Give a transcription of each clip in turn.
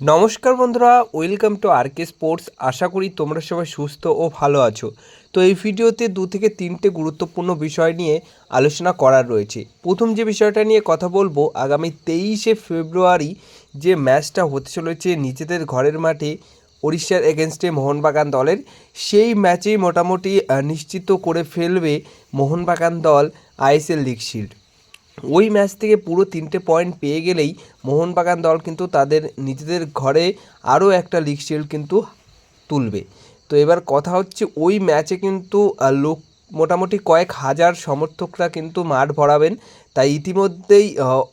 নমস্কার বন্ধুরা, welcome to R K sports. আশা করি তোমরা সবাই সুস্থ ও ভালো আছো। তো এই ভিডিওতে দু থেকে তিনটে গুরুত্বপূর্ণ বিষয় নিয়ে আলোচনা করার রয়েছে। প্রথম যে বিষয়টা নিয়ে কথা বলব, আগামী তেইশে ফেব্রুয়ারি যে ম্যাচটা হতে চলেছে নিজেদের ঘরের মাঠে উড়িষ্যার এগেনস্টে মোহনবাগান দলের, সেই ম্যাচেই মোটামুটি নিশ্চিত করে ফেলবে মোহনবাগান দল আইএসএল লিগ শিল্ড ওই ম্যাচ থেকে পুরো তিনটে পয়েন্ট পেয়ে গেলেই মোহনবাগান দল কিন্তু তাদের নিজেদের ঘরে আরও একটা লিগ শিল্ড কিন্তু তুলবে। তো এবার কথা হচ্ছে ওই ম্যাচে কিন্তু লোক মোটামুটি কয়েক হাজার সমর্থকরা কিন্তু মাঠ ভরাবেন। তাই ইতিমধ্যেই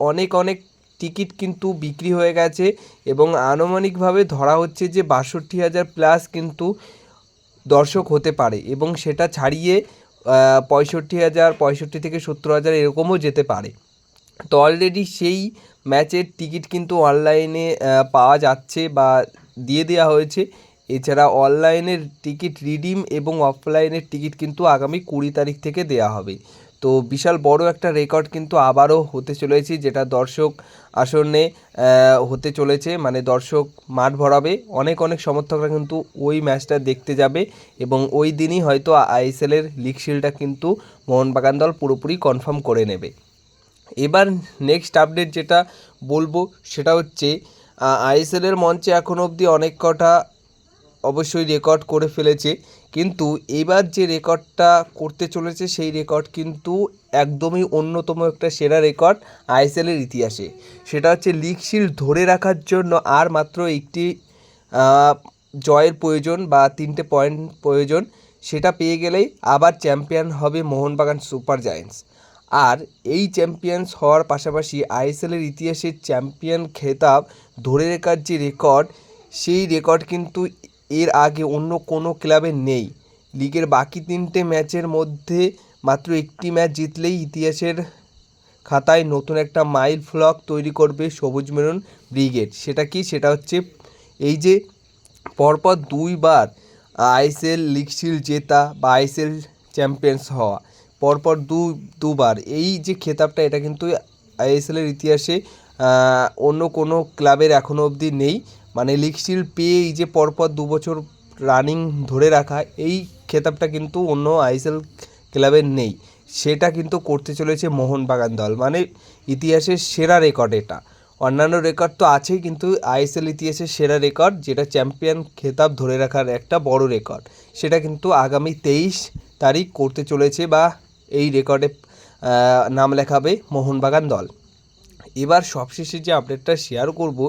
অনেক অনেক টিকিট কিন্তু বিক্রি হয়ে গেছে এবং আনুমানিকভাবে ধরা হচ্ছে যে বাষট্টি হাজার প্লাস কিন্তু দর্শক হতে পারে এবং সেটা ছাড়িয়ে পঁয়ষট্টি হাজার, পঁয়ষট্টি থেকে সত্তর হাজার এরকমও যেতে পারে। তো অলরেডি সেই ম্যাচের টিকিট কিন্তু অনলাইনে পাওয়া যাচ্ছে বা দিয়ে দেওয়া হয়েছে। এছাড়া অনলাইনের টিকিট রিডিম এবং অফলাইনের টিকিট কিন্তু আগামী কুড়ি তারিখ থেকে দেওয়া হবে। তো বিশাল বড় একটা রেকর্ড কিন্তু আবারও হতে চলেছে, যেটা দর্শক আসনে হতে চলেছে। মানে দর্শক মাঠ ভরাবে। অনেক অনেক সমর্থকরা কিন্তু ওই ম্যাচটা দেখতে যাবে এবং ওই দিনই হয়তো আইএসএলের লিগ শিল্ডটা কিন্তু মোহনবাগান দল পুরোপুরি কনফার্ম করে নেবে। এবার নেক্সট আপডেট যেটা বলব, সেটা হচ্ছে আইএসএলের মঞ্চে এখন অবধি অনেক কটা অবশ্যই রেকর্ড করে ফেলেছে। কিন্তু এবার যে রেকর্ডটা করতে চলেছে, সেই রেকর্ড কিন্তু একদমই অন্যতম একটা সেরা রেকর্ড আইএসএলের ইতিহাসে। সেটা হচ্ছে লিগ শিল্ড ধরে রাখার জন্য আর মাত্র একটি জয়ের প্রয়োজন বা তিনটে পয়েন্ট প্রয়োজন, সেটা পেয়ে গেলেই আবার চ্যাম্পিয়ন হবে মোহনবাগান সুপার জায়েন্টস। আর এই চ্যাম্পিয়ন্স হওয়ার পাশাপাশি আইএসএলের ইতিহাসে চ্যাম্পিয়ন খেতাব ধরে রাখার যে রেকর্ড, সেই রেকর্ড কিন্তু এর আগে অন্য কোনো ক্লাবের নেই। লিগের বাকি তিনটে ম্যাচের মধ্যে মাত্র একটি ম্যাচ জিতলেই ইতিহাসের খাতায় নতুন একটা মাইল ফ্লক তৈরি করবে সবুজ মেরুন ব্রিগেড। সেটা কি? সেটা হচ্ছে এই যে পরপর দুইবার আইএসএল লিগ শিল্ড জেতা বা আইএসএল চ্যাম্পিয়ন্স হওয়া, পরপর দু, দুবার। এই যে খেতাবটা, এটা কিন্তু আইএসএলের ইতিহাসে অন্য কোনো ক্লাবের এখনও অবধি নেই। মানে লিগ শিল্ড পেয়ে এই যে পরপর দু বছর রানিং ধরে রাখা, এই খেতাবটা কিন্তু অন্য আইএসএল ক্লাবের নেই। সেটা কিন্তু করতে চলেছে মোহনবাগান দল। মানে ইতিহাসের সেরা রেকর্ড এটা। অন্যান্য রেকর্ড তো আছেই, কিন্তু আইএসএল ইতিহাসের সেরা রেকর্ড যেটা চ্যাম্পিয়ন খেতাব ধরে রাখার একটা বড় রেকর্ড সেটা কিন্তু আগামী তেইশ তারিখ করতে চলেছে বা এই রেকর্ডে নাম লেখাবে মোহনবাগান দল। এবার সবশেষে যে আপডেটটা শেয়ার করব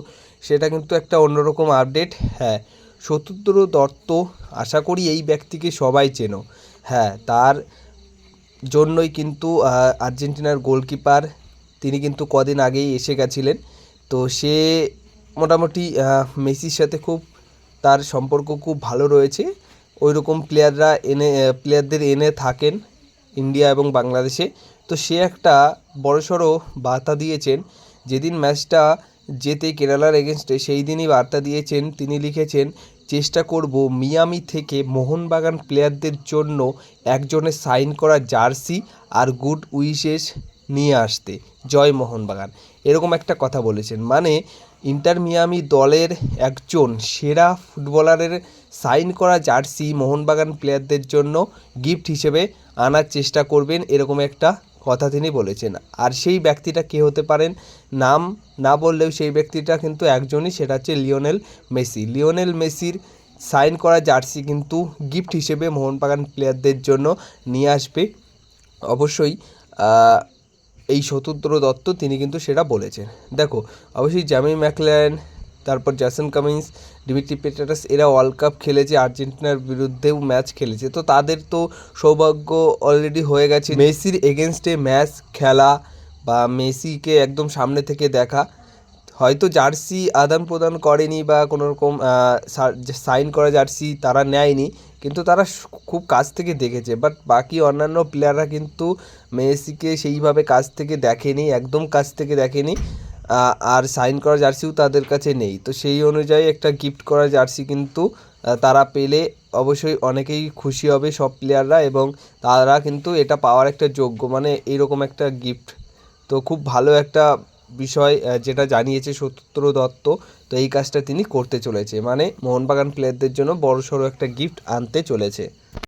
সেটা কিন্তু একটা অন্যরকম আপডেট। হ্যাঁ শত্রুদ্র দত্ত আশা করি এই ব্যক্তিকে সবাই চেনো। হ্যাঁ তার জন্যই কিন্তু আর্জেন্টিনার গোলকিপার তিনি কিন্তু কদিন আগেই এসে গেছিলেন। তো সে মোটামুটি মেসির সাথে খুব, তার সম্পর্ক খুব ভালো রয়েছে। ওই রকম প্লেয়াররা এনে প্লেয়ারদের এনে থাকেন ইন্ডিয়া এবং বাংলাদেশে। তো সে একটা বড়সড় বার্তা দিয়েছেন, যেদিন ম্যাচটা জেতে কেরালার এগেনস্টে সেই দিনই বার্তা দিয়েছেন, তিনি লিখেছেন, চেষ্টা করব মিয়ামি থেকে মোহনবাগান প্লেয়ারদের জন্য একজনের সাইন করা জার্সি আর গুড উইশেস নিয়ে আসতে। জয় মোহনবাগান। এরকম একটা কথা বলেছেন। মানে ইন্টার মিয়ামি দলের একজন সেরা ফুটবলারের সাইন করা জার্সি মোহনবাগান প্লেয়ারদের জন্য গিফট হিসেবে আনার চেষ্টা করবেন, এরকম একটা কথা তিনি বলেছেন। আর সেই ব্যক্তিটা কে হতে পারেন? নাম না বললেও সেই ব্যক্তিটা কিন্তু একজনই, সেটা হচ্ছে লিওনেল মেসি। লিওনেল মেসির সাইন করা জার্সি কিন্তু গিফট হিসেবে মোহনবাগান প্লেয়ারদের জন্য নিয়ে আসবে। অবশ্যই এই শতদ্র দত্ত তিনি কিন্তু সেটা বলেছেন। দেখো, অবশ্যই জামি ম্যাকলেন তারপর জ্যাসন কামিন্স ডিমিট্রি পেটারাস এরা ওয়ার্ল্ড কাপ খেলেছে, আর্জেন্টিনার বিরুদ্ধেও ম্যাচ খেলেছে। তো তাদের তো সৌভাগ্য অলরেডি হয়ে গেছে। মেসির এগেনস্টে ম্যাচ খেলা বা মেসিকে একদম সামনে থেকে দেখা। হয়তো জার্সি আদান প্রদান করেনি বা কোনো রকম সাইন করা জার্সি তারা নেয়নি, কিন্তু তারা খুব কাছ থেকে দেখেছে। বাট বাকি অন্যান্য প্লেয়াররা কিন্তু মেসিকে সেইভাবে কাছ থেকে দেখেনি, একদম কাছ থেকে দেখেনি। আর সাইন করা জার্সিও তাদের কাছে নেই। তো সেই অনুযায়ী একটা গিফট করা জার্সি কিন্তু তারা পেলে অবশ্যই অনেকেই খুশি হবে সব প্লেয়াররা এবং তারা কিন্তু এটা পাওয়ার একটা যোগ্য। মানে এরকম একটা গিফট তো খুব ভালো একটা বিষয় যেটা জানিয়েছে সত্য দত্ত। তো এই কাজটা তিনি করতে চলেছে। মানে মোহনবাগান প্লেয়ারদের জন্য বড় সড়ো একটা গিফট আনতে চলেছে।